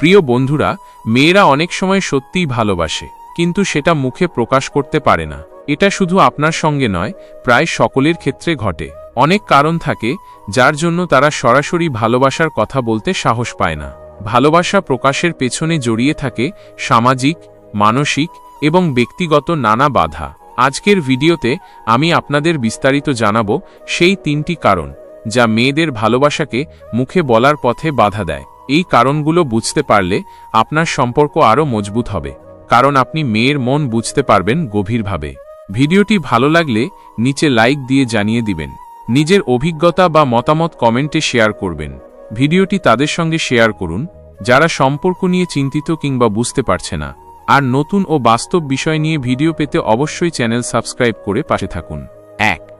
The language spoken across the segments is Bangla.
প্রিয় বন্ধুরা, মেয়েরা অনেক সময় সত্যিই ভালোবাসে, কিন্তু সেটা মুখে প্রকাশ করতে পারে না। এটা শুধু আপনার সঙ্গে নয়, প্রায় সকলের ক্ষেত্রে ঘটে। অনেক কারণ থাকে, যার জন্য তারা সরাসরি ভালোবাসার কথা বলতে সাহস পায় না। ভালোবাসা প্রকাশের পেছনে জড়িয়ে থাকে সামাজিক, মানসিক এবং ব্যক্তিগত নানা বাধা। আজকের ভিডিওতে আমি আপনাদের বিস্তারিত জানাব সেই তিনটি কারণ, যা মেয়েদের ভালোবাসাকে মুখে বলার পথে বাধা দেয়। এই কারণগুলো বুঝতে পারলে আপনার সম্পর্ক আরও মজবুত হবে, কারণ আপনি মেয়ের মন বুঝতে পারবেন গভীরভাবে। ভিডিওটি ভালো লাগলে নিচে লাইক দিয়ে জানিয়ে দিবেন, নিজের অভিজ্ঞতা বা মতামত কমেন্টে শেয়ার করবেন। ভিডিওটি তাদের সঙ্গে শেয়ার করুন, যারা সম্পর্ক নিয়ে চিন্তিত কিংবা বুঝতে পারছে না। আর নতুন ও বাস্তব বিষয় নিয়ে ভিডিও পেতে অবশ্যই চ্যানেল সাবস্ক্রাইব করে পাশে থাকুন।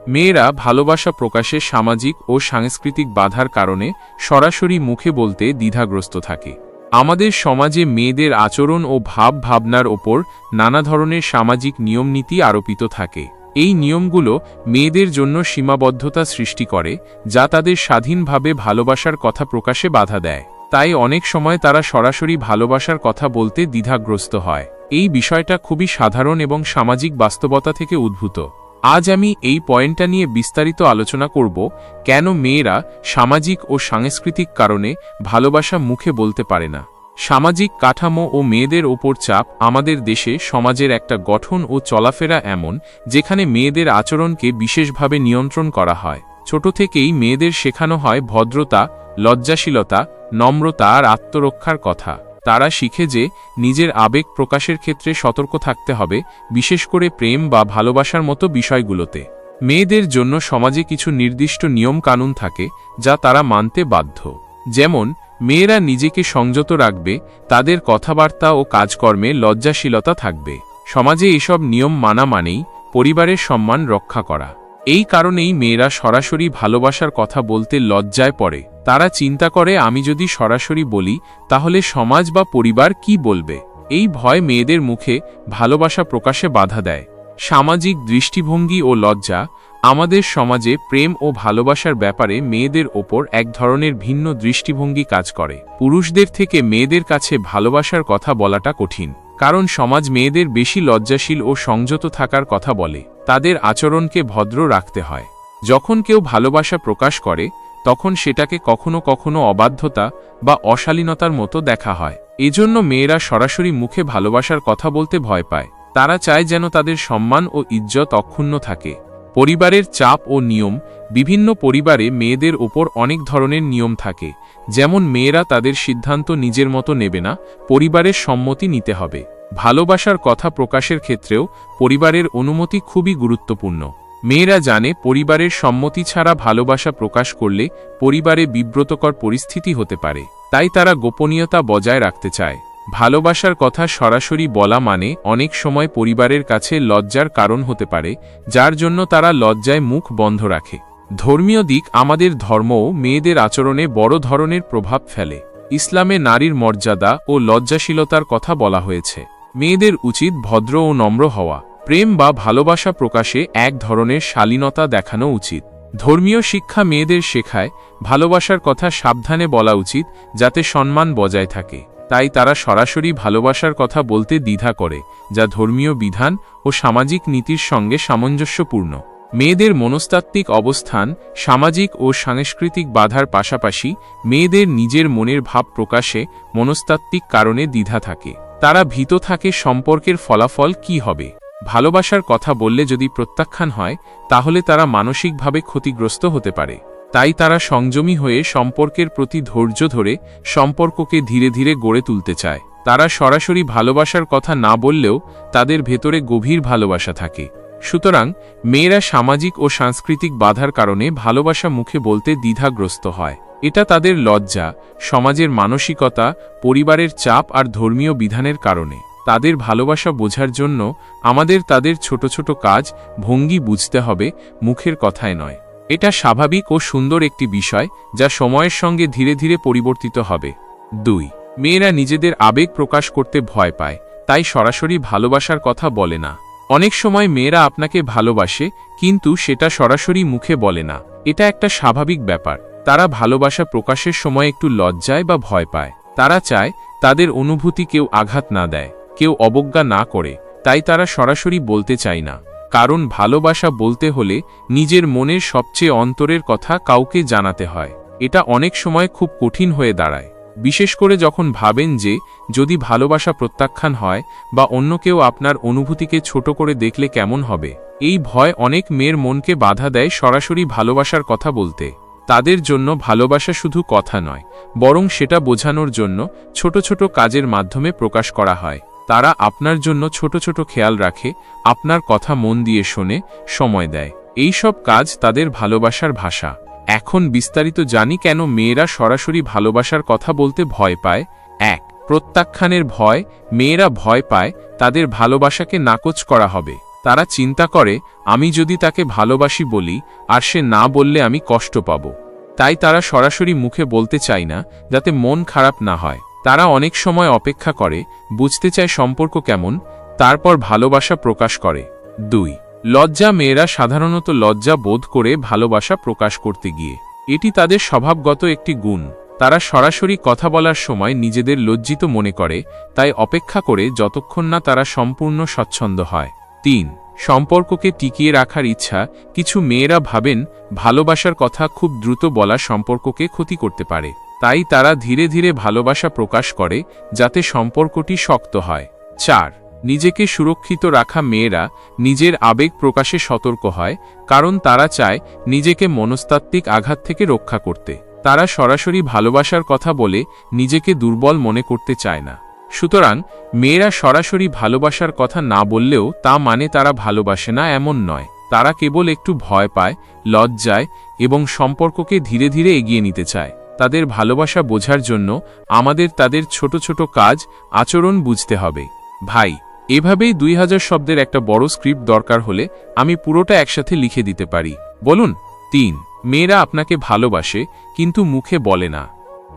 মেয়েরা ভালোবাসা প্রকাশে সামাজিক ও সাংস্কৃতিক বাধার কারণে সরাসরি মুখে বলতে দ্বিধাগ্রস্ত থাকে। আমাদের সমাজে মেয়েদের আচরণ ও ভাব ভাবনার ওপর নানা ধরনের সামাজিক নিয়মনীতি আরোপিত থাকে। এই নিয়মগুলো মেয়েদের জন্য সীমাবদ্ধতা সৃষ্টি করে, যা তাদের স্বাধীনভাবে ভালোবাসার কথা প্রকাশে বাধা দেয়। তাই অনেক সময় তারা সরাসরি ভালোবাসার কথা বলতে দ্বিধাগ্রস্ত হয়। এই বিষয়টা খুবই সাধারণ এবং সামাজিক বাস্তবতা থেকে উদ্ভূত। আজ আমি এই পয়েন্টটা নিয়ে বিস্তারিত আলোচনা করব কেন মেয়েরা সামাজিক ও সাংস্কৃতিক কারণে ভালোবাসা মুখে বলতে পারে না। সামাজিক কাঠামো ও মেয়েদের ওপর চাপ আমাদের দেশে সমাজের একটা গঠন ও চলাফেরা এমন, যেখানে মেয়েদের আচরণকে বিশেষভাবে নিয়ন্ত্রণ করা হয়। ছোট থেকেই মেয়েদের শেখানো হয় ভদ্রতা, লজ্জাশীলতা, নম্রতা আর আত্মরক্ষার কথা। তারা শিখে যে নিজের আবেগ প্রকাশের ক্ষেত্রে সতর্ক থাকতে হবে, বিশেষ করে প্রেম বা ভালোবাসার মতো বিষয়গুলোতে। মেয়েদের জন্য সমাজে কিছু নির্দিষ্ট নিয়ম কানুন থাকে, যা তারা মানতে বাধ্য। যেমন, মেয়েরা নিজেকে সংযত রাখবে, তাদের কথাবার্তা ও কাজকর্মে লজ্জাশীলতা থাকবে। সমাজে এসব নিয়ম মানা মানেই পরিবারের সম্মান রক্ষা করা। এই কারণেই মেয়েরা সরাসরি ভালোবাসার কথা বলতে লজ্জায় পড়ে। তারা চিন্তা করে, আমি যদি সরাসরি বলি, তাহলে সমাজ বা পরিবার কি বলবে? এই ভয় মেয়েদের মুখে ভালোবাসা প্রকাশে বাধা দেয়। সামাজিক দৃষ্টিভঙ্গি ও লজ্জা আমাদের সমাজে প্রেম ও ভালোবাসার ব্যাপারে মেয়েদের ওপর এক ধরনের ভিন্ন দৃষ্টিভঙ্গি কাজ করে। পুরুষদের থেকে মেয়েদের কাছে ভালোবাসার কথা বলাটা কঠিন। কারণ সমাজ মেয়েদের বেশি লজ্জাশীল ও সংযত থাকার কথা বলে, তাদের আচরণকে ভদ্র রাখতে হয়। যখন কেউ ভালোবাসা প্রকাশ করে, তখন সেটাকে কখনো কখনো অবাধ্যতা বা অশালীনতার মতো দেখা হয়। এজন্য মেয়েরা সরাসরি মুখে ভালোবাসার কথা বলতে ভয় পায়। তারা চায় যেন তাদের সম্মান ও ইজ্জত অক্ষুণ্ণ থাকে। পরিবারের চাপ ও নিয়ম, বিভিন্ন পরিবারে মেয়েদের ওপর অনেক ধরনের নিয়ম থাকে, যেমন মেয়েরা তাদের সিদ্ধান্ত নিজের মতো নেবে না, পরিবারের সম্মতি নিতে হবে। ভালোবাসার কথা প্রকাশের ক্ষেত্রেও পরিবারের অনুমতি খুবই গুরুত্বপূর্ণ। মেয়েরা জানে পরিবারের সম্মতি ছাড়া ভালোবাসা প্রকাশ করলে পরিবারে বিব্রতকর পরিস্থিতি হতে পারে, তাই তারা গোপনীয়তা বজায় রাখতে চায়। ভালোবাসার কথা সরাসরি বলা মানে অনেক সময় পরিবারের কাছে লজ্জার কারণ হতে পারে, যার জন্য তারা লজ্জায় মুখ বন্ধ রাখে। ধর্মীয় দিক আমাদের ধর্মও মেয়েদের আচরণে বড় ধরনের প্রভাব ফেলে। ইসলামে নারীর মর্যাদা ও লজ্জাশীলতার কথা বলা হয়েছে। মেয়েদের উচিত ভদ্র ও নম্র হওয়া। প্রেম বা ভালোবাসা প্রকাশে এক ধরনের শালীনতা দেখানো উচিত। ধর্মীয় শিক্ষা মেয়েদের শেখায়, ভালোবাসার কথা সাবধানে বলা উচিত, যাতে সম্মান বজায় থাকে। তাই তারা সরাসরি ভালোবাসার কথা বলতে দ্বিধা করে, যা ধর্মীয় বিধান ও সামাজিক নীতির সঙ্গে সামঞ্জস্যপূর্ণ। মেয়েদের মনস্তাত্ত্বিক অবস্থান, সামাজিক ও সাংস্কৃতিক বাধার পাশাপাশি মেয়েদের নিজের মনের ভাব প্রকাশে মনস্তাত্ত্বিক কারণে দ্বিধা থাকে। তারা ভীত থাকে সম্পর্কের ফলাফল কি হবে। ভালোবাসার কথা বললে যদি প্রত্যাখ্যান হয়, তাহলে তারা মানসিকভাবে ক্ষতিগ্রস্ত হতে পারে। তাই তারা সংযমী হয়ে সম্পর্কের প্রতি ধৈর্য ধরে সম্পর্ককে ধীরে ধীরে গড়ে তুলতে চায়। তারা সরাসরি ভালোবাসার কথা না বললেও তাদের ভেতরে গভীর ভালোবাসা থাকে। সুতরাং, মেয়েরা সামাজিক ও সাংস্কৃতিক বাধার কারণে ভালোবাসা মুখে বলতে দ্বিধাগ্রস্ত হয়। এটা তাদের লজ্জা, সমাজের মানসিকতা, পরিবারের চাপ আর ধর্মীয় বিধানের কারণে। তাদের ভালোবাসা বোঝার জন্য আমাদের তাদের ছোট ছোট কাজ ভঙ্গি বুঝতে হবে, মুখের কথায় নয়। এটা স্বাভাবিক ও সুন্দর একটি বিষয়, যা সময়ের সঙ্গে ধীরে ধীরে পরিবর্তিত হবে। দুই, মেয়েরা নিজেদের আবেগ প্রকাশ করতে ভয় পায়, তাই সরাসরি ভালোবাসার কথা বলে না। অনেক সময় মেয়েরা আপনাকে ভালোবাসে, কিন্তু সেটা সরাসরি মুখে বলে না। এটা একটা স্বাভাবিক ব্যাপার। তারা ভালোবাসা প্রকাশের সময় একটু লজ্জায় বা ভয় পায়। তারা চায়, তাদের অনুভূতি কেউ আঘাত না দেয়, কেউ অবজ্ঞা না করে, তাই তারা সরাসরি বলতে চায় না। কারণ ভালোবাসা বলতে হলে নিজের মনের সবচেয়ে অন্তরের কথা কাউকে জানাতে হয়। এটা অনেক সময় খুব কঠিন হয়ে দাঁড়ায়। বিশেষ করে যখন ভাবেন যে, যদি ভালোবাসা প্রত্যাখ্যান হয় বা অন্য কেউ আপনার অনুভূতিকে ছোট করে দেখলে কেমন হবে, এই ভয় অনেক মেয়ের মনকে বাধা দেয় সরাসরি ভালোবাসার কথা বলতে। তাদের জন্য ভালোবাসা শুধু কথা নয়, বরং সেটা বোঝানোর জন্য ছোট ছোট কাজের মাধ্যমে প্রকাশ করা হয়। তারা আপনার জন্য ছোট ছোট খেয়াল রাখে, আপনার কথা মন দিয়ে শোনে, সময় দেয়। এই সব কাজ তাদের ভালোবাসার ভাষা। এখন বিস্তারিত জানি কেন মেয়েরা সরাসরি ভালোবাসার কথা বলতে ভয় পায়। এক, প্রত্যাখ্যানের ভয়, মেয়েরা ভয় পায়, তাদের ভালোবাসাকে নাকচ করা হবে। তারা চিন্তা করে, আমি যদি তাকে ভালোবাসি বলি, আর সে না বললে আমি কষ্ট পাব। তাই তারা সরাসরি মুখে বলতে চায় না, যাতে মন খারাপ না হয়। তারা অনেক সময় অপেক্ষা করে, বুঝতে চায় সম্পর্ক কেমন, তারপর ভালোবাসা প্রকাশ করে। দুই, লজ্জা মেয়েরা সাধারণত লজ্জা বোধ করে ভালোবাসা প্রকাশ করতে গিয়ে। এটি তাদের স্বভাবগত একটি গুণ। তারা সরাসরি কথা বলার সময় নিজেদের লজ্জিত মনে করে, তাই অপেক্ষা করে যতক্ষণ না তারা সম্পূর্ণ স্বচ্ছন্দ হয়। তিন, সম্পর্ককে টিকিয়ে রাখার ইচ্ছা, কিছু মেয়েরা ভাবেন, ভালোবাসার কথা খুব দ্রুত বলা সম্পর্ককে ক্ষতি করতে পারে। তাই তারা ধীরে ধীরে ভালোবাসা প্রকাশ করে, যাতে সম্পর্কটি শক্ত হয়। চার, নিজেকে সুরক্ষিত রাখা মেয়েরা নিজের আবেগ প্রকাশে সতর্ক হয়, কারণ তারা চায় নিজেকে মনস্তাত্ত্বিক আঘাত থেকে রক্ষা করতে। তারা সরাসরি ভালোবাসার কথা বলে নিজেকে দুর্বল মনে করতে চায় না। সুতরাং, মেয়েরা সরাসরি ভালোবাসার কথা না বললেও তা মানে তারা ভালোবাসে না এমন নয়। তারা কেবল একটু ভয় পায়, লজ্জায় এবং সম্পর্ককে ধীরে ধীরে এগিয়ে নিতে চায়। তাদের ভালোবাসা বোঝার জন্য আমাদের তাদের ছোট ছোট কাজ, আচরণ বুঝতে হবে। ভাই, এভাবেই দুই হাজার শব্দের একটা বড় স্ক্রিপ্ট দরকার হলে আমি পুরোটা একসাথে লিখে দিতে পারি। বলুন, তিন, মেয়েরা আপনাকে ভালোবাসে, কিন্তু মুখে বলে না।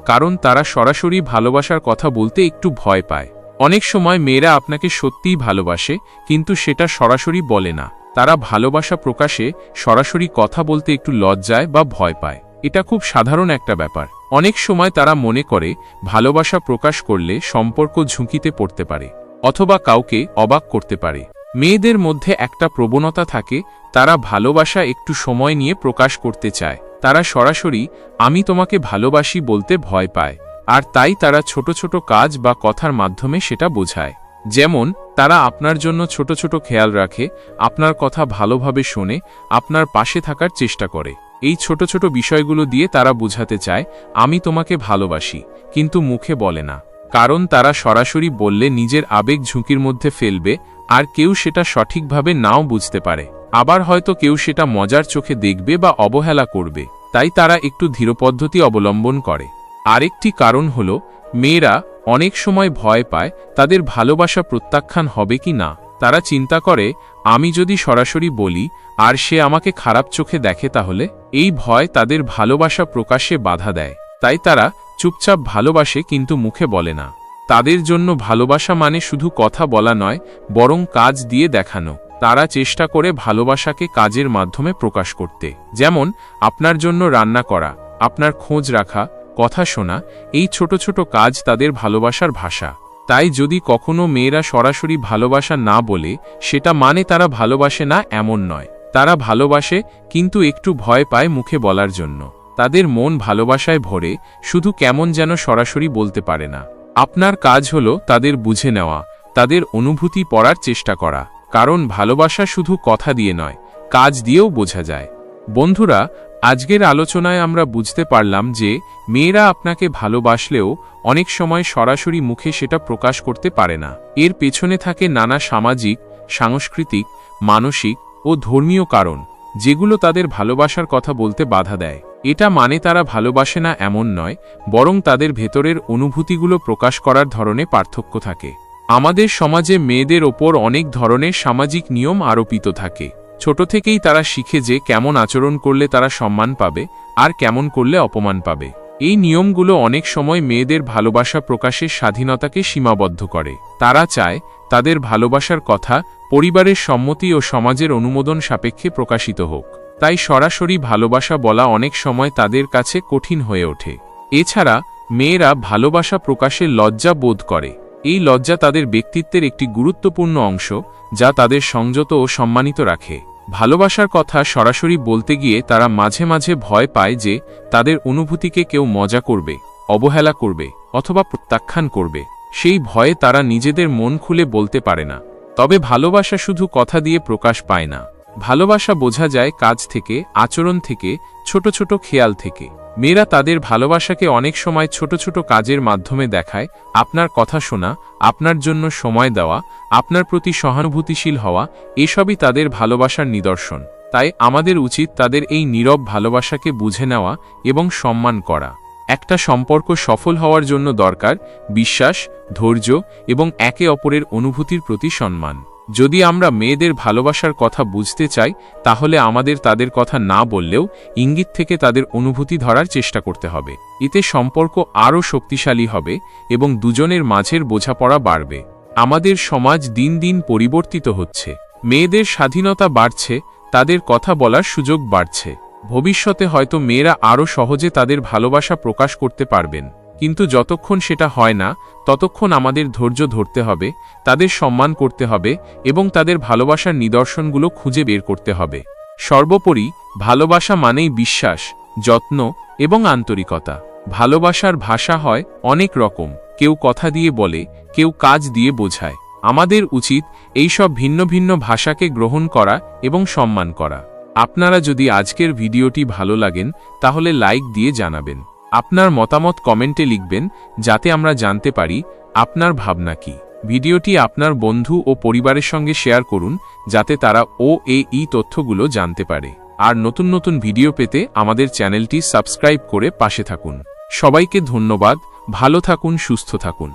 কারণ তারা সরাসরি ভালোবাসার কথা বলতে একটু ভয় পায়। অনেক সময় মেয়েরা আপনাকে সত্যিই ভালোবাসে, কিন্তু সেটা সরাসরি বলে না। তারা ভালোবাসা প্রকাশে সরাসরি কথা বলতে একটু লজ্জায় বা ভয় পায়। এটা খুব সাধারণ একটা ব্যাপার। অনেক সময় তারা মনে করে, ভালোবাসা প্রকাশ করলে সম্পর্ক ঝুঁকিতে পড়তে পারে, অথবা কাউকে অবাক করতে পারে। মেয়েদের মধ্যে একটা প্রবণতা থাকে, তারা ভালোবাসা একটু সময় নিয়ে প্রকাশ করতে চায়। তারা সরাসরি, আমি তোমাকে ভালোবাসি বলতে ভয় পায়। আর তাই তারা ছোট ছোট কাজ বা কথার মাধ্যমে সেটা বোঝায়। যেমন, তারা আপনার জন্য ছোট ছোট খেয়াল রাখে, আপনার কথা ভালোভাবে শোনে, আপনার পাশে থাকার চেষ্টা করে। এই ছোট ছোট বিষয়গুলো দিয়ে তারা বুঝাতে চায়, আমি তোমাকে ভালোবাসি। কিন্তু মুখে বলে না। কারণ তারা সরাসরি বললে নিজের আবেগ ঝুঁকির মধ্যে ফেলবে, আর কেউ সেটা সঠিকভাবে নাও বুঝতে পারে। আবার হয়তো কেউ সেটা মজার চোখে দেখবে বা অবহেলা করবে। তাই তারা একটু ধীরপদ্ধতি অবলম্বন করে। আরেকটি কারণ হল, মেয়েরা অনেক সময় ভয় পায় তাদের ভালোবাসা প্রত্যাখ্যান হবে কি না। তারা চিন্তা করে, আমি যদি সরাসরি বলি, আর সে আমাকে খারাপ চোখে দেখে তাহলে? এই ভয় তাদের ভালোবাসা প্রকাশে বাধা দেয়। তাই তারা চুপচাপ ভালোবাসে কিন্তু মুখে বলে না। তাদের জন্য ভালোবাসা মানে শুধু কথা বলা নয়, বরং কাজ দিয়ে দেখানো। তারা চেষ্টা করে ভালোবাসাকে কাজের মাধ্যমে প্রকাশ করতে। যেমন, আপনার জন্য রান্না করা, আপনার খোঁজ রাখা, কথা শোনা, এই ছোট ছোট কাজ তাদের ভালোবাসার ভাষা। তাই যদি কখনো মেয়েরা সরাসরি ভালোবাসা না বলে, সেটা মানে তারা ভালোবাসে না এমন নয়। তারা ভালোবাসে, কিন্তু একটু ভয় পায় মুখে বলার জন্য। তাদের মন ভালোবাসায় ভরে, শুধু কেমন যেন সরাসরি বলতে পারে না। আপনার কাজ হল তাদের বুঝে নেওয়া, তাদের অনুভূতি পড়ার চেষ্টা করা। কারণ ভালোবাসা শুধু কথা দিয়ে নয়, কাজ দিয়েও বোঝা যায়। বন্ধুরা আজকের আলোচনায় আমরা বুঝতে পারলাম যে মেয়েরা আপনাকে ভালোবাসলেও অনেক সময় সরাসরি মুখে সেটা প্রকাশ করতে পারে না। এর পেছনে থাকে নানা সামাজিক, সাংস্কৃতিক, মানসিক ও ধর্মীয় কারণ, যেগুলো তাদের ভালোবাসার কথা বলতে বাধা দেয়। এটা মানে তারা ভালোবাসে না এমন নয়, বরং তাদের ভেতরের অনুভূতিগুলো প্রকাশ করার ধরনে পার্থক্য থাকে। আমাদের সমাজে মেয়েদের ওপর অনেক ধরনের সামাজিক নিয়ম আরোপিত থাকে। ছোট থেকেই তারা শিখে যে কেমন আচরণ করলে তারা সম্মান পাবে, আর কেমন করলে অপমান পাবে। এই নিয়মগুলো অনেক সময় মেয়েদের ভালোবাসা প্রকাশের স্বাধীনতাকে সীমাবদ্ধ করে। তারা চায় তাদের ভালোবাসার কথা পরিবারের সম্মতি ও সমাজের অনুমোদন সাপেক্ষে প্রকাশিত হোক। তাই সরাসরি ভালোবাসা বলা অনেক সময় তাদের কাছে কঠিন হয়ে ওঠে। এছাড়া মেয়েরা ভালোবাসা প্রকাশে লজ্জা বোধ করে। এই লজ্জা তাদের ব্যক্তিত্বের একটি গুরুত্বপূর্ণ অংশ, যা তাদের সংযত ও সম্মানিত রাখে। ভালোবাসার কথা সরাসরি বলতে গিয়ে তারা মাঝে মাঝে ভয় পায় যে তাদের অনুভূতিকে কেউ মজা করবে, অবহেলা করবে, অথবা প্রত্যাখ্যান করবে। সেই ভয়ে তারা নিজেদের মন খুলে বলতে পারে না। তবে ভালোবাসা শুধু কথা দিয়ে প্রকাশ পায় না। ভালোবাসা বোঝা যায় কাজ থেকে, আচরণ থেকে, ছোট ছোট খেয়াল থেকে। মেয়েরা তাদের ভালোবাসাকে অনেক সময় ছোট ছোট কাজের মাধ্যমে দেখায়, আপনার কথা শোনা, আপনার জন্য সময় দেওয়া, আপনার প্রতি সহানুভূতিশীল হওয়া, এসবই তাদের ভালোবাসার নিদর্শন। তাই আমাদের উচিত তাদের এই নীরব ভালোবাসাকে বুঝে নেওয়া এবং সম্মান করা। একটা সম্পর্ক সফল হওয়ার জন্য দরকার, বিশ্বাস, ধৈর্য এবং একে অপরের অনুভূতির প্রতি সম্মান। যদি আমরা মেয়েদের ভালোবাসার কথা বুঝতে চাই, তাহলে আমাদের তাদের কথা না বললেও ইঙ্গিত থেকে তাদের অনুভূতি ধরার চেষ্টা করতে হবে। এতে সম্পর্ক আরও শক্তিশালী হবে এবং দুজনের মাঝের বোঝাপড়া বাড়বে। আমাদের সমাজ দিন দিন পরিবর্তিত হচ্ছে। মেয়েদের স্বাধীনতা বাড়ছে, তাদের কথা বলার সুযোগ বাড়ছে। ভবিষ্যতে হয়তো মেয়েরা আরও সহজে তাদের ভালোবাসা প্রকাশ করতে পারবেন। কিন্তু যতক্ষণ সেটা হয় না, ততক্ষণ আমাদের ধৈর্য ধরতে হবে, তাদের সম্মান করতে হবে এবং তাদের ভালোবাসার নিদর্শনগুলো খুঁজে বের করতে হবে। সর্বোপরি, ভালোবাসা মানেই বিশ্বাস, যত্ন এবং আন্তরিকতা। ভালোবাসার ভাষা হয় অনেক রকম, কেউ কথা দিয়ে বলে, কেউ কাজ দিয়ে বোঝায়। আমাদের উচিত এইসব ভিন্ন ভিন্ন ভাষাকে গ্রহণ করা এবং সম্মান করা। আপনারা যদি আজকের ভিডিওটি ভালো লাগেন, তাহলে লাইক দিয়ে জানাবেন। আপনার মতামত কমেন্টে লিখবেন, যাতে আমরা জানতে পারি আপনার ভাবনা কি। ভিডিওটি আপনার বন্ধু ও পরিবারের সঙ্গে শেয়ার করুন, যাতে তারা ও এই তথ্যগুলো জানতে পারে। আর নতুন নতুন ভিডিও পেতে আমাদের চ্যানেলটি সাবস্ক্রাইব করে পাশে থাকুন। সবাইকে ধন্যবাদ, ভালো থাকুন, সুস্থ থাকুন।